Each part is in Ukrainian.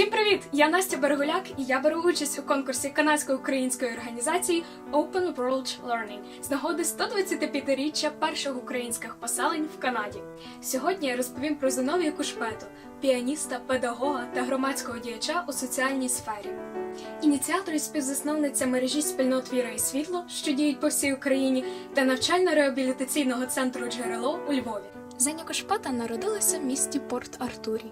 Всім привіт! Я Настя Берегуляк і я беру участь у конкурсі канадсько-української організації Open World Learning з нагоди 125-річчя перших українських поселень в Канаді. Сьогодні я розповім про Зиновія Кушпету, піаніста, педагога та громадського діяча у соціальній сфері. Ініціатор і співзасновниця мережі спільнот Віра і світло, що діють по всій Україні, та навчально-реабілітаційного центру Джерело у Львові. Зеня Кошпета народилася в місті Порт Артурі.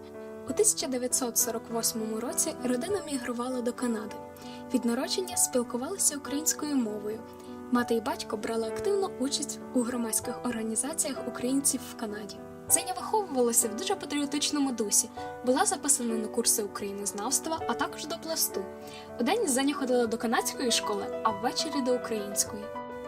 У 1948 році родина мігрувала до Канади. Від народження спілкувалися українською мовою. Мати і батько брали активну участь у громадських організаціях українців в Канаді. Зеня виховувалася в дуже патріотичному дусі, була записана на курси українознавства, а також до пласту. Удень Зеня ходила до канадської школи, а ввечері до української.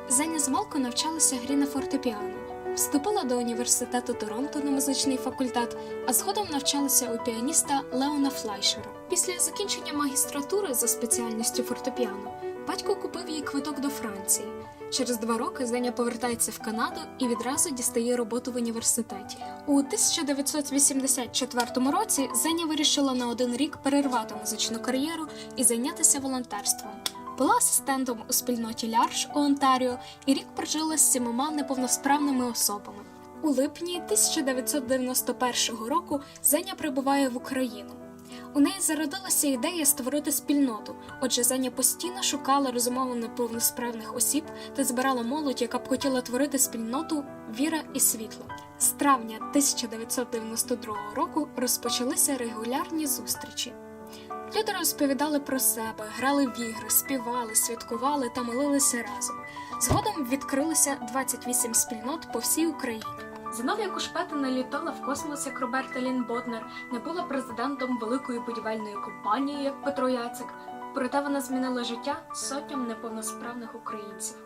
Зеня змалку навчалася грі на фортепіано. Вступила до університету Торонто на музичний факультет, а згодом навчалася у піаніста Леона Флайшера. Після закінчення магістратури за спеціальністю фортепіано батько купив їй квиток до Франції. Через два роки Зеня повертається в Канаду і відразу дістає роботу в університеті. У 1984 році Зеня вирішила на один рік перервати музичну кар'єру і зайнятися волонтерством. Була асистентом у спільноті Лярш у Онтаріо і рік прожила з сімома неповносправними особами. У липні 1991 року Зеня прибуває в Україну. У неї зародилася ідея створити спільноту, отже, Зеня постійно шукала розумово неповносправних осіб та збирала молодь, яка б хотіла творити спільноту Віра і світло. З травня 1992 року розпочалися регулярні зустрічі. Люди розповідали про себе, грали в ігри, співали, святкували та молилися разом. Згодом відкрилися 28 спільнот по всій Україні. Зиновія Кушпета не літала в космос, як Роберта Лін Боднер, не була президентом великої будівельної компанії, як Петро Яцик. Проте вона змінила життя сотням неповносправних українців.